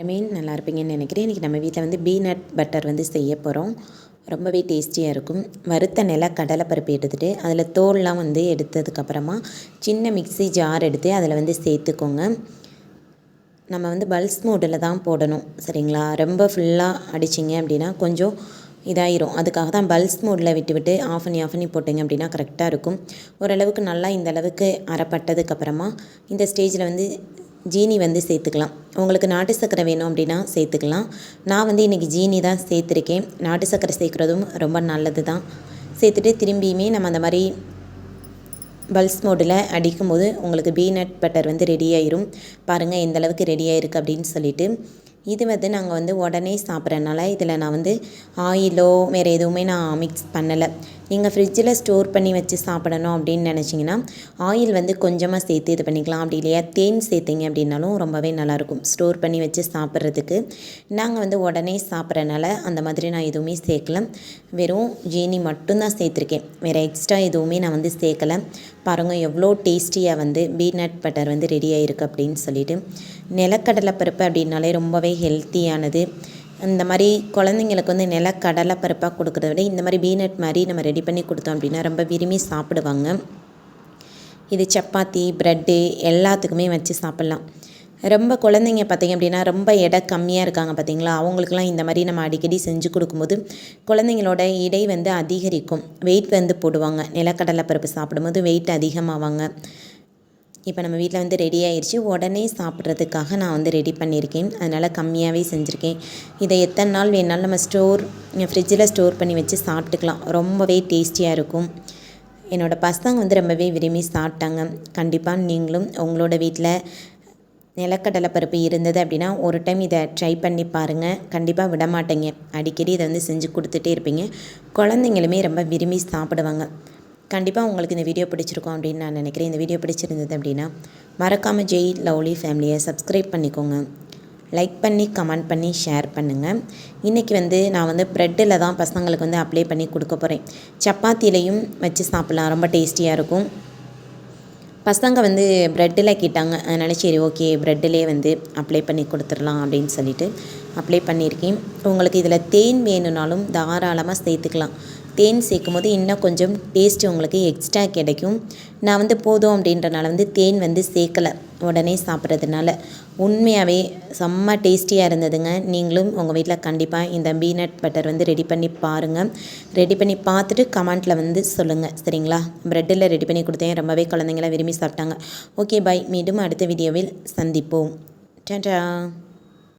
எல்லாருமே நல்லா இருப்பீங்கன்னு நினைக்கிறேன். இன்றைக்கி நம்ம வீட்டில் வந்து பீனட் பட்டர் வந்து செய்ய போகிறோம் ரொம்பவே டேஸ்டியாக இருக்கும். வறுத்த நில கடலைப்பருப்பு எடுத்துகிட்டு அதில் தோல்லாம் வந்து எடுத்ததுக்கப்புறமா சின்ன மிக்ஸி ஜார் எடுத்து அதில் வந்து சேர்த்துக்கோங்க. நம்ம வந்து பல்ஸ் மோடில் தான் போடணும் சரிங்களா? ரொம்ப ஃபுல்லாக அடிச்சிங்க அப்படின்னா கொஞ்சம் இதாயிரும். அதுக்காக தான் பல்ஸ் மோடில் விட்டு விட்டு ஆஃப் பண்ணி ஆஃப் பண்ணி போட்டிங்க அப்படின்னா கரெக்டாக இருக்கும். ஓரளவுக்கு நல்லா இந்த அளவுக்கு அரைப்பட்டதுக்கப்புறமா இந்த ஸ்டேஜில் வந்து ஜீனி வந்து சேர்த்துக்கலாம். உங்களுக்கு நாட்டு சர்க்கரை வேணும் அப்படின்னா சேர்த்துக்கலாம். நான் வந்து இன்றைக்கி ஜீனி தான் சேர்த்துருக்கேன். நாட்டு சக்கரை சேர்க்குறதும் ரொம்ப நல்லது தான். சேர்த்துட்டு திரும்பியுமே நம்ம அந்த மாதிரி பல்ஸ் மோடில் அடிக்கும்போது உங்களுக்கு பீனட் பட்டர் வந்து ரெடி ஆயிரும். பாருங்கள் எந்த அளவுக்கு ரெடி ஆயிருக்கு அப்படின்னு சொல்லிட்டு. இது வந்து நாங்கள் வந்து உடனே சாப்பிட்றனால இதில் நான் வந்து ஆயிலோ வேறு எதுவுமே நான் மிக்ஸ் பண்ணலை. நீங்கள் ஃப்ரிட்ஜில் ஸ்டோர் பண்ணி வச்சு சாப்பிடணும் அப்படின்னு நினச்சிங்கன்னா ஆயில் வந்து கொஞ்சமாக சேர்த்து இது பண்ணிக்கலாம். அப்படி இல்லையா? தேன் சேர்த்திங்க அப்படின்னாலும் ரொம்பவே நல்லாயிருக்கும். ஸ்டோர் பண்ணி வச்சு சாப்பிட்றதுக்கு. நாங்கள் வந்து உடனே சாப்பிட்றனால அந்த மாதிரி நான் எதுவுமே சேர்க்கல. வெறும் ஜீனி மட்டும்தான் சேர்த்துருக்கேன். வேறு எக்ஸ்ட்ரா எதுவுமே நான் வந்து சேர்க்கலை. பாருங்கள் எவ்வளோ டேஸ்டியாக வந்து பீநட் பட்டர் வந்து ரெடி ஆகிருக்கு அப்படின்னு சொல்லிட்டு. நிலக்கடலை பருப்பு அப்படின்னாலே ரொம்பவே ஹெல்த்தியானது இந்த மாதிரி குழந்தைங்களுக்கு வந்து நிலக்கடலை பருப்பாக கொடுக்குறத விட இந்த மாதிரி பீனட் மாதிரி நம்ம ரெடி பண்ணி கொடுத்தோம் அப்படின்னா ரொம்ப விரும்பி சாப்பிடுவாங்க. இது சப்பாத்தி ப்ரெட்டு எல்லாத்துக்குமே வச்சு சாப்பிட்லாம். ரொம்ப குழந்தைங்க பார்த்திங்க அப்படின்னா ரொம்ப எடை கம்மியாக இருக்காங்க பார்த்திங்களா? அவங்களுக்குலாம் இந்த மாதிரி நம்ம அடிக்கடி செஞ்சு கொடுக்கும்போது குழந்தைங்களோட இடை வந்து அதிகரிக்கும். வெயிட் வந்து போடுவாங்க. நிலக்கடலை பருப்பு சாப்பிடும்போது வெயிட் அதிகமாவாங்க. இப்போ நம்ம வீட்டில் வந்து ரெடி ஆயிடுச்சு உடனே சாப்பிட்றதுக்காக நான் வந்து ரெடி பண்ணியிருக்கேன். அதனால் கம்மியாகவே செஞ்சுருக்கேன். இதை எத்தனை நாள் வேணாலும் நம்ம ஸ்டோர் ஃப்ரிட்ஜில் ஸ்டோர் பண்ணி வச்சு சாப்பிட்டுக்கலாம். ரொம்பவே டேஸ்டியாக இருக்கும். என்னோடய பசங்க வந்து ரொம்பவே விரும்பி சாப்பிட்டாங்க. கண்டிப்பாக நீங்களும் உங்களோட வீட்டில் நிலக்கடலை பருப்பு இருந்தது அப்படின்னா ஒரு டைம் இதை ட்ரை பண்ணி பாருங்கள் கண்டிப்பாக விட மாட்டேங்க. அடிக்கடி இதை வந்து செஞ்சு கொடுத்துட்டே இருப்பீங்க. குழந்தைங்களுமே ரொம்ப விரும்பி சாப்பிடுவாங்க. கண்டிப்பாக உங்களுக்கு இந்த வீடியோ பிடிச்சிருக்கோம் அப்படின்னு நான் நினைக்கிறேன். இந்த வீடியோ பிடிச்சிருந்தது அப்படின்னா மறக்காமல் ஜெய் லவ்லி ஃபேமிலியை சப்ஸ்கிரைப் பண்ணிக்கோங்க. லைக் பண்ணி கமெண்ட் பண்ணி ஷேர் பண்ணுங்கள் இன்றைக்கி வந்து நான் வந்து ப்ரெட்டில் தான் பசங்களுக்கு வந்து அப்ளை பண்ணி கொடுக்க போகிறேன் சப்பாத்திலையும் வச்சு சாப்பிட்லாம். ரொம்ப டேஸ்டியாக இருக்கும். பசங்க வந்து ப்ரெட்டில் கேட்டாங்க. அதனால் சரி ஓகே ப்ரெட்டிலே வந்து அப்ளை பண்ணி கொடுத்துடலாம் அப்படின்னு சொல்லிட்டு அப்ளை பண்ணியிருக்கேன். உங்களுக்கு இதில் தேன் வேணும்னாலும் தாராளமாக சேர்த்துக்கலாம். தேன் சேர்க்கும் போது இன்னும் கொஞ்சம் டேஸ்ட் உங்களுக்கு எக்ஸ்ட்ரா கிடைக்கும். நான் வந்து போதும் அப்படின்றனால வந்து தேன் வந்து சேர்க்கலை. உடனே சாப்பிட்றதுனால. உண்மையாகவே செம்ம டேஸ்டியாக இருந்ததுங்க. நீங்களும் உங்கள் வீட்டில் கண்டிப்பாக இந்த பீனட் பட்டர் வந்து ரெடி பண்ணி பாருங்கள் ரெடி பண்ணி பார்த்துட்டு கமெண்ட்டில் வந்து சொல்லுங்கள் சரிங்களா? ப்ரெட்டில் ரெடி பண்ணி கொடுத்தேன். ரொம்பவே குழந்தைங்களாம் விரும்பி சாப்பிட்டாங்க. ஓகே பாய் மீண்டும் அடுத்த வீடியோவில் சந்திப்போம். டா